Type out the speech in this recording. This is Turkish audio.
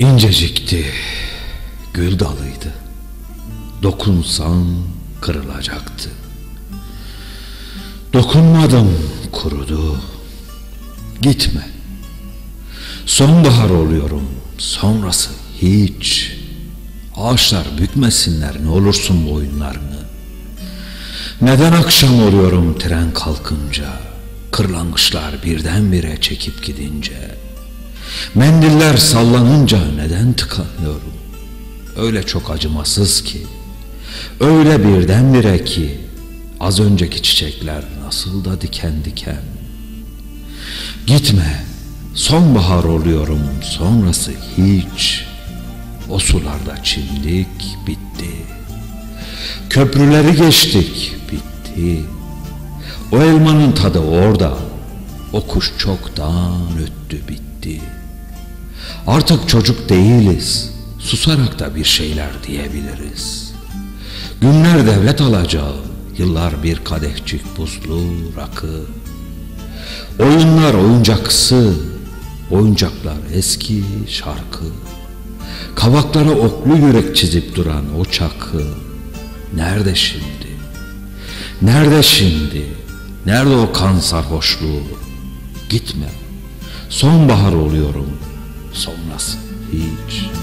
İncecikti, gül dalıydı. Dokunsan kırılacaktı. Dokunmadım, kurudu. Gitme. Sonbahar oluyorum, sonrası hiç. Ağaçlar bükmesinler ne olursun boyunlarını. Neden akşam oluyorum tren kalkınca? Kırlangıçlar birdenbire çekip gidince. Mendiller sallanınca neden tıkanıyorum? Öyle çok acımasız ki. Öyle birdenbire ki. Az önceki çiçekler nasıl da diken diken. Gitme. Sonbahar oluyorum sonrası hiç. O sularda çimdik bitti. Köprüleri geçtik bitti. O elmanın tadı orada. O kuş çoktan öttü bitti. Artık çocuk değiliz. Susarak da bir şeyler diyebiliriz. Günler devlet alacağı, yıllar bir kadehçik buzlu rakı. Oyunlar oyuncaksı, oyuncaklar eski şarkı. Kavaklara oklu yürek çizip duran o çakı. Nerede şimdi? Nerede şimdi? Nerede o kan sarhoşluğu? Gitme. Sonbahar oluyorum. Sonrası hiç.